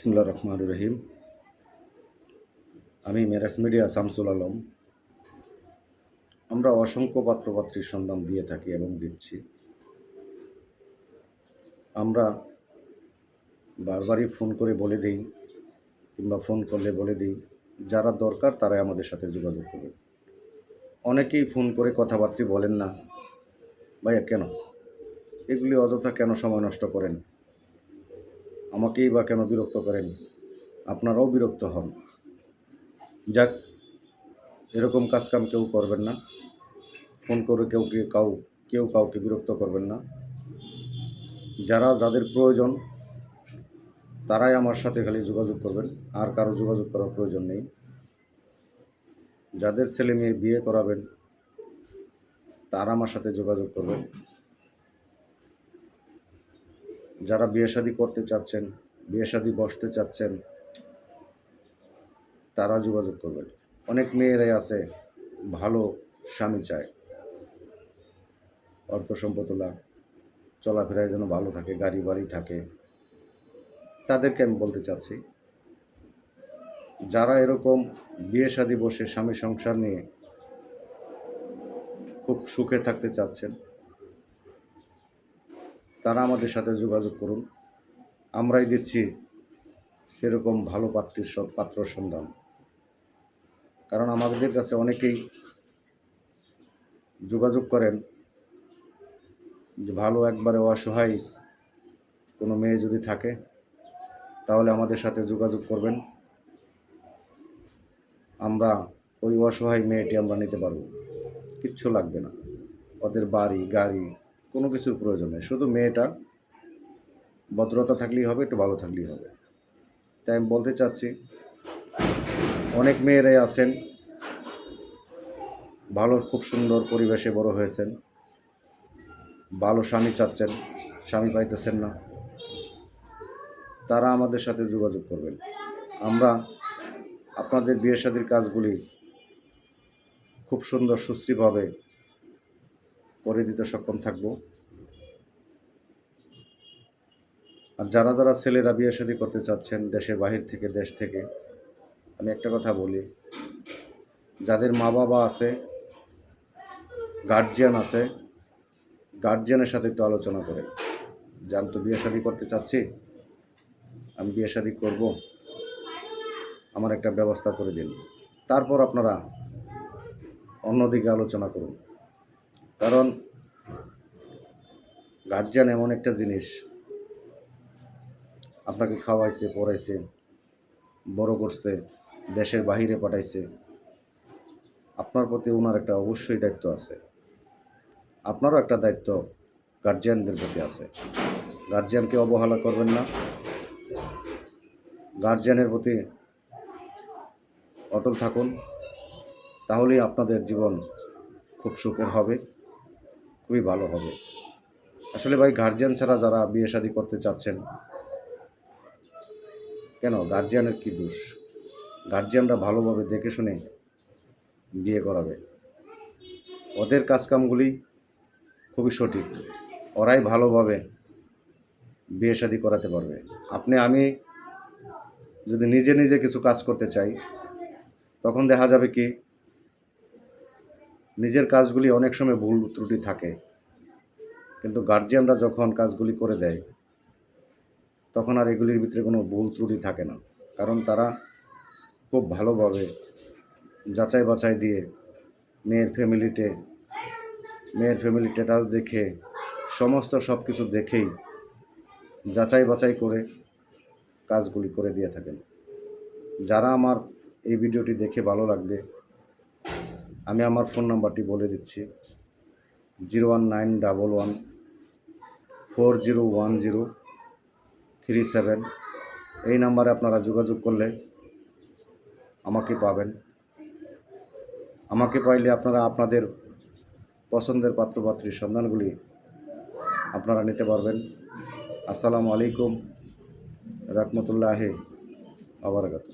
বিসমুল্লাহ রহমান রহিম। আমি মেরাস মিডিয়া শামসুল আলম। আমরা অসংখ্য পাত্রপাত্রীর সন্ধান দিয়ে থাকি এবং দিচ্ছি। আমরা বারবারই ফোন করে বলে দিই কিংবা ফোন করলে বলে দিই, যারা দরকার তারাই আমাদের সাথে যোগাযোগ করবে অনেকেই ফোন করে কথাবার্তা বলেন না, ভাইয়া কেন? এগুলি অযথা কেন সময় নষ্ট করেন? আমাকেই বা কেন বিরক্ত করেন? আপনারাও বিরক্ত হন। যাক, এরকম কাজকাম কেউ করবেন না। ফোন করে কেউ কাউ, কেউ কাউকে বিরক্ত করবেন না। যারা যাদের প্রয়োজন, তারাই আমার সাথে খালি যোগাযোগ করবেন। আর কারও যোগাযোগ করার প্রয়োজন নেই। যাদের ছেলে মেয়ে বিয়ে করাবেন, তারা আমার সাথে যোগাযোগ করবেন। যারা বিয়ে শাদী করতে চাচ্ছেন, বিয়ে শাদী বসতে চাচ্ছেন, তারা যোগাযোগ করবেন। অনেক মেয়েরাই আছে, ভালো স্বামী চায়। অর্থ সম্পদলা চলাফেরায় যেন ভালো থাকে গাড়ি বাড়ি থাকে। তাদেরকে আমি বলতে চাচ্ছি, যারা এরকম বিয়ে শাদী বসে স্বামী সংসার নিয়ে খুব সুখে থাকতে চাচ্ছেন তারা আমাদের সাথে যোগাযোগ করুন। আমরাই দিচ্ছি সেরকম ভালো পাত্রীর পাত্র সন্ধান। কারণ আমাদের কাছে অনেকেই যোগাযোগ করেন যে ভালো একবারে অসহায় কোনো মেয়ে যদি থাকে, তাহলে আমাদের সাথে যোগাযোগ করবেন। আমরা ওই অসহায় মেয়েটি আমরা নিতে পারব। কিচ্ছু লাগবে না। ওদের বাড়ি, গাড়ি কোনো কিছুর প্রয়োজন নেই। শুধু মেয়েটা, ভদ্রতা থাকলেই হবে, একটু ভালো থাকলেই হবে। তাই আমি বলতে চাচ্ছি, অনেক মেয়েরাই আছেন, ভালো, খুব সুন্দর পরিবেশে বড় হয়েছেন, ভালো স্বামী চাচ্ছেন, স্বামী পাইতেছেন না। তারা আমাদের সাথে যোগাযোগ করবেন। আমরা আপনাদের বিয়ে শাদীর কাজগুলি খুব সুন্দর, সুশ্রীভাবে করে দিতে সক্ষম থাকব। আর যারা যারা ছেলেরা বিয়ে শাদী করতে চাচ্ছেন দেশের বাহির থেকে, দেশ থেকে, আমি একটা কথা বলি, যাদের মা বাবা আছে গার্জিয়ান আছে গার্জিয়ানের সাথে একটু আলোচনা করে। যে আমি তো বিয়ে শাদী করতে চাচ্ছি, আমি বিয়ে শাদী করব, আমার একটা ব্যবস্থা করে দিন। তারপর আপনারা অন্যদিকে আলোচনা করুন। কারণ গার্জিয়ান এমন একটা জিনিস, আপনাকে খাওয়াইছে, পড়াইছে, বড় করছে, দেশের বাহিরে পাঠাইছে, আপনার প্রতি ওনার একটা অবশ্যই দায়িত্ব আছে। আপনারও একটা দায়িত্ব গার্জিয়ানদের প্রতি আছে। গার্জিয়ানকে অবহেলা করবেন না। গার্জিয়ানের প্রতি অটল থাকুন, তাহলেই আপনাদের জীবন খুব সুখের হবে। খুবই ভালো হবে। আসলে ভাই গার্জিয়ান ছাড়া যারা বিয়ে শাদি করতে চাচ্ছেন, কেন? গার্জিয়ানের কি দোষ? গার্জিয়ানরা ভালোভাবে দেখে শুনে বিয়ে করাবে। ওদের কাজকামগুলি খুবই সঠিক। ওরাই ভালোভাবে বিয়ে শাদি করাতে পারবে। আপনি, আমি যদি নিজে নিজে কিছু কাজ করতে চাই, তখন দেখা যাবে কি নিজের কাজগুলি অনেক সময় ভুল ত্রুটি থাকে। কিন্তু গার্জিয়ানরা যখন কাজগুলি করে দেয়, তখন আর এগুলির ভিতরে কোনো ভুল ত্রুটি থাকে না। কারণ তারা খুব ভালোভাবে যাচাই বাছাই দিয়ে মেয়ের ফ্যামিলিতে, মেয়ের ফ্যামিলি স্ট্যাটাস দেখে, সমস্ত সব কিছু দেখেই যাচাই বাছাই করে কাজগুলি করে দিয়ে থাকেন। যারা আমার এই ভিডিওটি দেখে ভালো লাগবে আমি আমার ফোন নাম্বারটি বলে দিচ্ছি। Zero one nine double one four zero one zero three seven. এই নাম্বারে আপনারা যোগাযোগ করলে আমাকে পাবেন। আমাকে পাইলে আপনারা আপনাদের পছন্দের পাত্রপাত্রীর সন্ধানগুলি আপনারা নিতে পারবেন। আসসালামু আলাইকুম, রহমতুল্লাহ আবরকাত